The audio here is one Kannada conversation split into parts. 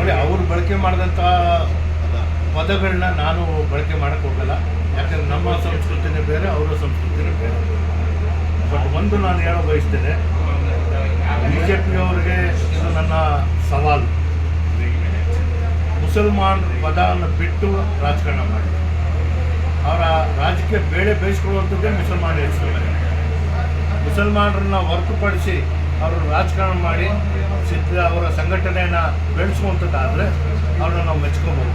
ನೋಡಿ, ಅವರು ಬಳಕೆ ಮಾಡಿದಂಥ ಪದಗಳನ್ನ ನಾನು ಬಳಕೆ ಮಾಡೋಕ್ಕೆ ಹೋಗಲ್ಲ. ಯಾಕಂದ್ರೆ ನಮ್ಮ ಸಂಸ್ಕೃತಿನೇ ಬೇರೆ, ಅವರ ಸಂಸ್ಕೃತಿನೇ ಬೇರೆ. ಬಟ್ ಒಂದು ನಾನು ಹೇಳೋ ಬಯಸ್ತೇನೆ ಬಿ ಜೆ ಪಿಯವರಿಗೆ ಇದು ನನ್ನ ಸವಾಲು. ಮುಸಲ್ಮಾನ್ ಪದವನ್ನು ಬಿಟ್ಟು ರಾಜಕಾರಣ ಮಾಡಿ. ಅವರ ರಾಜಕೀಯ ಬೇಳೆ ಬೇಯಿಸ್ಕೊಳ್ಳುವಂಥದ್ದೇ ಮುಸಲ್ಮಾನ್ ಹೆಸರು ಮುಸಲ್ಮಾನರನ್ನ ಹೊರತುಪಡಿಸಿ ಅವರು ರಾಜಕಾರಣ ಮಾಡಿ ಸಿದ್ಧ ಅವರ ಸಂಘಟನೆಯನ್ನು ಬೆಳೆಸುವಂಥದ್ದಾದರೆ ಅವ್ರನ್ನ ನಾವು ಮೆಚ್ಕೋಬೋದು.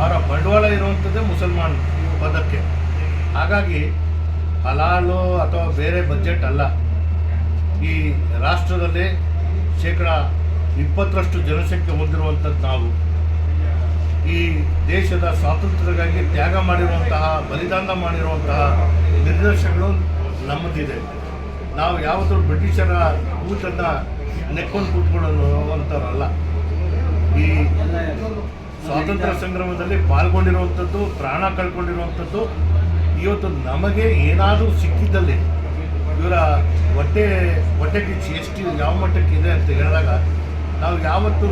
ಅವರ ಬಂಡವಾಳ ಇರುವಂಥದ್ದೇ ಮುಸಲ್ಮಾನ್ ಪದಕ್ಕೆ. ಹಾಗಾಗಿ ಹಲಾಲು ಅಥವಾ ಬೇರೆ ಬಜೆಟ್ ಅಲ್ಲ. ಈ ರಾಷ್ಟ್ರದಲ್ಲಿ ಶೇಕಡ ಇಪ್ಪತ್ತರಷ್ಟು ಜನಸಂಖ್ಯೆ ಹೊಂದಿರುವಂಥದ್ದು ನಾವು. ಈ ದೇಶದ ಸ್ವಾತಂತ್ರ್ಯಕ್ಕಾಗಿ ತ್ಯಾಗ ಮಾಡಿರುವಂತಹ, ಬಲಿದಾನ ಮಾಡಿರುವಂತಹ ನಿರ್ದೇಶಗಳು ನಮ್ಮದಿದೆ. ನಾವು ಯಾವತ್ತೂ ಬ್ರಿಟಿಷರ ಊಟನ್ನು ನೆಕ್ಕೊಂಡು ಕೂತ್ಕೊಳ್ಳುವಂಥವ್ರಲ್ಲ ಈ ಸ್ವಾತಂತ್ರ್ಯ ಸಂಗ್ರಾಮದಲ್ಲಿ ಪಾಲ್ಗೊಂಡಿರುವಂಥದ್ದು, ಪ್ರಾಣ ಕಳ್ಕೊಂಡಿರುವಂಥದ್ದು, ಇವತ್ತು ನಮಗೆ ಏನಾದರೂ ಸಿಕ್ಕಿದ್ದಲ್ಲಿ ಇವರ ಹೊಟ್ಟೆ ಹೊಟ್ಟೆ ಕಿಚ್ಚು ಎಷ್ಟು, ಯಾವ ಮಟ್ಟಕ್ಕೆ ಇದೆ ಅಂತ ಹೇಳಿದಾಗ ನಾವು ಯಾವತ್ತೂ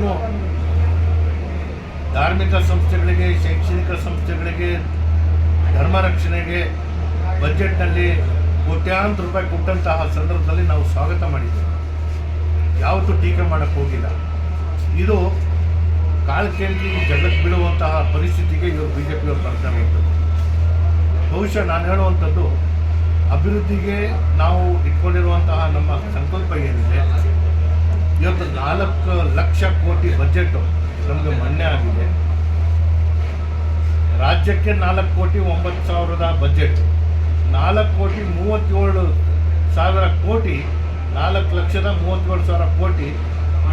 ಧಾರ್ಮಿಕ ಸಂಸ್ಥೆಗಳಿಗೆ, ಶೈಕ್ಷಣಿಕ ಸಂಸ್ಥೆಗಳಿಗೆ, ಧರ್ಮ ರಕ್ಷಣೆಗೆ ಬಜೆಟ್ನಲ್ಲಿ ಕೋಟ್ಯಾಂತರ ರೂಪಾಯಿ ಕೊಟ್ಟಂತಹ ಸಂದರ್ಭದಲ್ಲಿ ನಾವು ಸ್ವಾಗತ ಮಾಡಿದ್ದೇವೆ. ಯಾವತ್ತೂ ಟೀಕೆ ಮಾಡೋಕ್ಕೆ ಹೋಗಿಲ್ಲ. ಇದು ಕಾಲ್ಕೇಂದ್ರಿ ಜಗತ್ತು ಬಿಡುವಂತಹ ಪರಿಸ್ಥಿತಿಗೆ ಇವರು ಬಿ ಜೆ ಪಿಯವರು ಬರ್ತಾರೆ ಬಹುಶಃ ನಾನು ಹೇಳುವಂಥದ್ದು, ಅಭಿವೃದ್ಧಿಗೆ ನಾವು ಇಟ್ಕೊಂಡಿರುವಂತಹ ನಮ್ಮ ಸಂಕಲ್ಪ ಏನಿದೆ, ಇವತ್ತು ನಾಲ್ಕು ಲಕ್ಷ ಕೋಟಿ ಬಜೆಟ್ ನಮಗೆ ಮನ್ನೆ ಆಗಿದೆ. ರಾಜ್ಯಕ್ಕೆ ನಾಲ್ಕು ಕೋಟಿ ಒಂಬತ್ತು ಸಾವಿರದ ಬಜೆಟ್. ನಾಲ್ಕು ಕೋಟಿ ಮೂವತ್ತೇಳು ಸಾವಿರ ಕೋಟಿ ನಾಲ್ಕು ಲಕ್ಷದ ಮೂವತ್ತೇಳು ಸಾವಿರ ಕೋಟಿ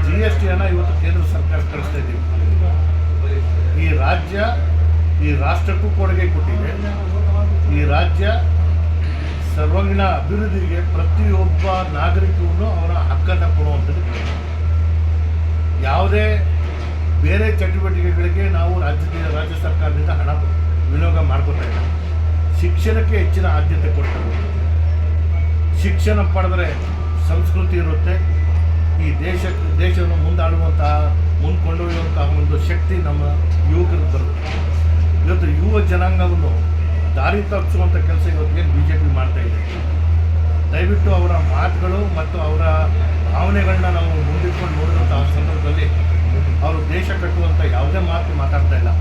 ಜಿ ಎಸ್ ಟಿಯನ್ನು ಇವತ್ತು ಕೇಂದ್ರ ಸರ್ಕಾರ ಕಳಿಸ್ತಾ ಇದ್ದೀವಿ ಈ ರಾಜ್ಯ, ಈ ರಾಷ್ಟ್ರಕ್ಕೂ ಕೊಡುಗೆ ಕೊಟ್ಟಿದೆ. ಈ ರಾಜ್ಯ ಸರ್ವಾಂಗೀಣ ಅಭಿವೃದ್ಧಿಗೆ ಪ್ರತಿಯೊಬ್ಬ ನಾಗರಿಕನು ಅವರ ಹಕ್ಕನ್ನು ಕೊಡುವಂಥದ್ದು. ಯಾವುದೇ ಬೇರೆ ಚಟುವಟಿಕೆಗಳಿಗೆ ನಾವು ರಾಜ್ಯದ, ರಾಜ್ಯ ಸರ್ಕಾರದಿಂದ ಹಣ ವಿನಿಯೋಗ ಮಾಡ್ಕೋತಾ ಇಲ್ಲ. ಶಿಕ್ಷಣಕ್ಕೆ ಹೆಚ್ಚಿನ ಆದ್ಯತೆ ಕೊಡ್ತಾರೆ ಶಿಕ್ಷಣ ಪಡೆದರೆ ಸಂಸ್ಕೃತಿ ಇರುತ್ತೆ. ಈ ದೇಶ, ದೇಶವನ್ನು ಮುಂದಾಡುವಂತಹ, ಮುಂದ್ಕೊಂಡೊಯ್ಯುವಂತಹ ಒಂದು ಶಕ್ತಿ ನಮ್ಮ ಯುವಕರಿಗೆ ಬರುತ್ತೆ. ಇವತ್ತು ಯುವ ಜನಾಂಗವನ್ನು ದಾರಿ ತಪ್ಪಿಸುವಂಥ ಕೆಲಸ ಇವತ್ತಿಗೆ ಬಿ ಜೆ ಪಿ ಮಾಡ್ತಾ ಇದೆ. ದಯವಿಟ್ಟು ಅವರ ಮಾತುಗಳು ಮತ್ತು ಅವರ ಭಾವನೆಗಳನ್ನ ನಾವು ಮುಂದಿಟ್ಕೊಂಡು ನೋಡುವಂಥ ಸಂದರ್ಭದಲ್ಲಿ ಅವರು ದೇಶ ಕಟ್ಟುವಂಥ ಯಾವುದೇ ಮಾತು ಮಾತಾಡ್ತಾ ಇಲ್ಲ.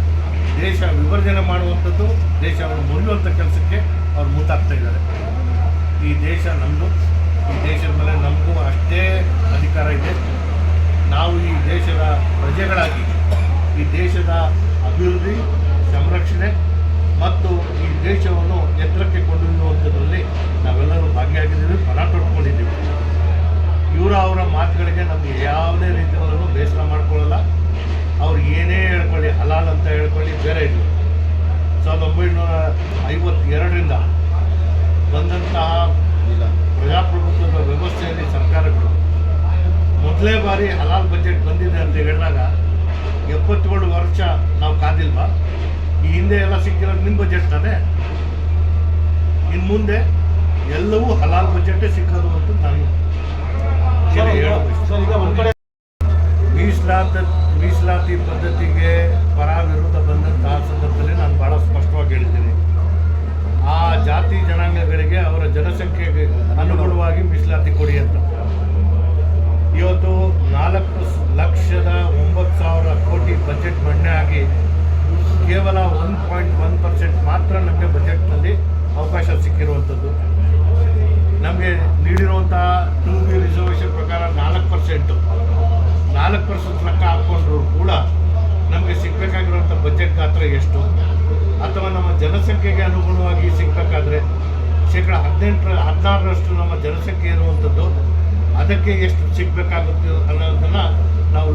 ದೇಶ ವಿವರ್ಜನೆ ಮಾಡುವಂಥದ್ದು ದೇಶವನ್ನು ಮುರಿಯುವಂಥ ಕೆಲಸಕ್ಕೆ ಅವ್ರು ಮುಂದಾಗ್ತಾ ಇದ್ದಾರೆ. ಈ ದೇಶ ನಮ್ಮದು ದೇಶದ ಮೇಲೆ ನಮಗೂ ಅಷ್ಟೇ ಅಧಿಕಾರ ಇದೆ. ನಾವು ಈ ದೇಶದ ಪ್ರಜೆಗಳಾಗಿ, ಈ ದೇಶದ ಅಭಿವೃದ್ಧಿ, ಸಂರಕ್ಷಣೆ ಮತ್ತು ಈ ದೇಶವನ್ನು ಎತ್ತರಕ್ಕೆ ಕೊಂಡೊಯ್ಯುವಂಥದ್ರಲ್ಲಿ ನಾವೆಲ್ಲರೂ ಭಾಗಿಯಾಗಿದ್ದೀವಿ ಪಣ ತೊಟ್ಕೊಂಡಿದ್ದೀವಿ. ಇವರ ಅವರ ಮಾತುಗಳಿಗೆ ನಮಗೆ ಯಾವುದೇ ರೀತಿಯಲ್ಲೂ ಬೇಸರ ಮಾಡ್ಕೊಳ್ಳಲ್ಲ. ಅವ್ರು ಏನೇ ಹೇಳ್ಕೊಳ್ಳಿ, ಹಲಾಲ್ ಅಂತ ಹೇಳ್ಕೊಳ್ಳಿ, ಬೇರೆ ಇಲ್ಲ. ಸಾವಿರದ ಒಂಬೈನೂರ ಐವತ್ತೆರಡರಿಂದ ಬಂದಂತಹ ಪ್ರಜಾಪ್ರಭುತ್ವದ ವ್ಯವಸ್ಥೆಯಲ್ಲಿ ಸರ್ಕಾರಗಳು ಮೊದಲೇ ಬಾರಿ ಹಲಾಲ್ ಬಜೆಟ್ ಬಂದಿದೆ ಅಂತ ಹೇಳಿದಾಗ ಎಪ್ಪತ್ತೇಳು ವರ್ಷ ನಾವು ಕಾದಿಲ್ವಾ? ಈ ಹಿಂದೆ ಎಲ್ಲ ಸಿಕ್ಕಿರೋದು ನಿಮ್ಮ ಬಜೆಟ್ ತಾನೇ? ಇನ್ನು ಮುಂದೆ ಎಲ್ಲವೂ ಹಲಾಲ್ ಬಜೆಟೇ ಸಿಕ್ಕೋದು ಅಂತ ನಾನು ಮೀಸಲಾತ ಮೀಸಲಾತಿ ಪದ್ಧತಿಗೆ ಪರ ವಿರೋಧ ಬಂದಂತಹ ಸಂದರ್ಭದಲ್ಲಿ ನಾನು ಭಾಳ ಸ್ಪಷ್ಟವಾಗಿ ಹೇಳಿದ್ದೀನಿ. ಆ ಜಾತಿ ಜನಾಂಗಗಳಿಗೆ ಅವರ ಜನಸಂಖ್ಯೆಗೆ ಅನುಗುಣವಾಗಿ ಮೀಸಲಾತಿ ಕೊಡಿ ಅಂತ. ಇವತ್ತು ನಾಲ್ಕು ಲಕ್ಷದ ಒಂಬತ್ತು ಸಾವಿರ ಕೋಟಿ ಬಜೆಟ್ ಮಂಡನೆ ಆಗಿ ಕೇವಲ ಒನ್ ಪಾಯಿಂಟ್ ಒನ್ ಪರ್ಸೆಂಟ್ ಮಾತ್ರ ನಮಗೆ ಬಜೆಟ್ನಲ್ಲಿ ಅವಕಾಶ ಸಿಕ್ಕಿರುವಂಥದ್ದು. ನಮಗೆ ನೀಡಿರುವಂತಹ ಟೂ ಬಿ ರಿಸರ್ವೇಷನ್ ಪ್ರಕಾರ ನಾಲ್ಕು ಪರ್ಸೆಂಟು ನಾಲ್ಕು ಪರ್ಸೆಂಟ್ ಲೆಕ್ಕ ಹಾಕ್ಕೊಂಡ್ರು ಕೂಡ ನಮಗೆ ಸಿಗಬೇಕಾಗಿರುವಂಥ ಬಜೆಟ್ ಗಾತ್ರ ಎಷ್ಟು? ಅಥವಾ ನಮ್ಮ ಜನಸಂಖ್ಯೆಗೆ ಅನುಗುಣವಾಗಿ ಸಿಗಬೇಕಾದ್ರೆ ಶೇಕಡ ಹದಿನೆಂಟರ ಹದಿನಾರರಷ್ಟು ನಮ್ಮ ಜನಸಂಖ್ಯೆ ಇರುವಂಥದ್ದು ಅದಕ್ಕೆ ಎಷ್ಟು ಸಿಗಬೇಕಾಗುತ್ತೆ ಅನ್ನೋದನ್ನು ನಾವು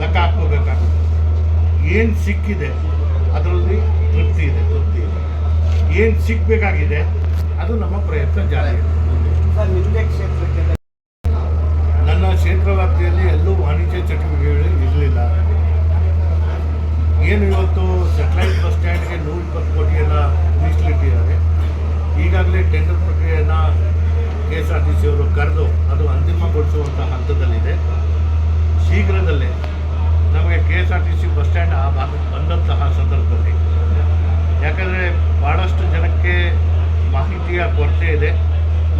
ಲೆಕ್ಕ ಹಾಕ್ಕೋಬೇಕಾಗುತ್ತೆ. ಏನು ಸಿಕ್ಕಿದೆ ಅದರಲ್ಲಿ ತೃಪ್ತಿ ಇದೆ. ತೃಪ್ತಿ ಇದೆ. ಏನು ಸಿಗಬೇಕಾಗಿದೆ ಅದು ನಮ್ಮ ಪ್ರಯತ್ನ ಜಾರಿ ನನ್ನ ಕ್ಷೇತ್ರ ವ್ಯಾಪ್ತಿಯಲ್ಲಿ ಎಲ್ಲೂ ವಾಣಿಜ್ಯ ಚಟುವಟಿಕೆಗಳು ಇರಲಿಲ್ಲ. ಏನು ಇವತ್ತು ಸೆಟಲೈಟ್ ಬಸ್ ಸ್ಟ್ಯಾಂಡ್ಗೆ ನೂರ ಇಪ್ಪತ್ತು ಕೋಟಿಯನ್ನು ಮೀಸಲಿಟ್ಟಿದ್ದಾರೆ. ಟೆಂಡರ್ ಪ್ರಕ್ರಿಯೆಯನ್ನು K S R T C ಅವರು ಕರೆದು ಅದು ಅಂತಿಮಗೊಳಿಸುವಂಥ ಹಂತದಲ್ಲಿದೆ. ಶೀಘ್ರದಲ್ಲೇ ನಮಗೆ K S R T C bus stand ಆ ಭಾಗಕ್ಕೆ ಬಂದಂತಹ ಸಂದರ್ಭದಲ್ಲಿ. ಯಾಕಂದರೆ ಭಾಳಷ್ಟು ಜನಕ್ಕೆ ಮಾಹಿತಿಯ ಕೊರತೆ ಇದೆ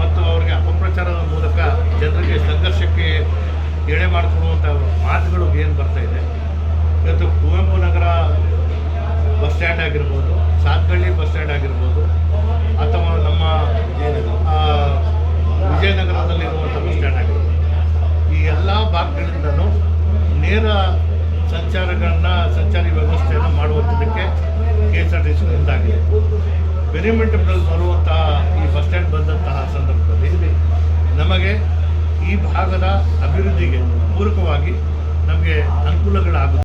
ಮತ್ತು ಅವರಿಗೆ ಅಪಪ್ರಚಾರದ ಮೂಲಕ ಜನರಿಗೆ ಸಂಘರ್ಷಕ್ಕೆ ಎಳೆ ಮಾಡಿಕೊಡುವಂಥ ಮಾತುಗಳು ಏನು ಬರ್ತಾ ಇದೆ. ಇವತ್ತು ಕುವೆಂಪು ನಗರ ಬಸ್ ಸ್ಟ್ಯಾಂಡ್ ಆಗಿರ್ಬೋದು, ಸಾತ್ಗಳ್ಳಿ ಬಸ್ ಸ್ಟ್ಯಾಂಡ್ ಆಗಿರ್ಬೋದು, ಅಥವಾ ವಿಜಯನಗರದಲ್ಲಿರುವಂಥ ಬಸ್ ಸ್ಟ್ಯಾಂಡ್ ಆಗಿದೆ. ಈ ಎಲ್ಲ ಭಾಗಗಳಿಂದಲೂ ನೇರ ಸಂಚಾರಗಳನ್ನ, ಸಂಚಾರಿ ವ್ಯವಸ್ಥೆಯನ್ನು ಮಾಡುವಂಥದ್ದಕ್ಕೆ K S R T C ಮುಂದಾಗಿದೆ. ಪೆರಿಮೆಂಟಲ್ಲಿ ಬರುವಂತಹ ಈ ಬಸ್ ಸ್ಟ್ಯಾಂಡ್ ಬಂದಂತಹ ಸಂದರ್ಭದಲ್ಲಿ ನಮಗೆ ಈ ಭಾಗದ ಅಭಿವೃದ್ಧಿಗೆ ಪೂರಕವಾಗಿ ನಮಗೆ ಅನುಕೂಲಗಳಾಗುತ್ತೆ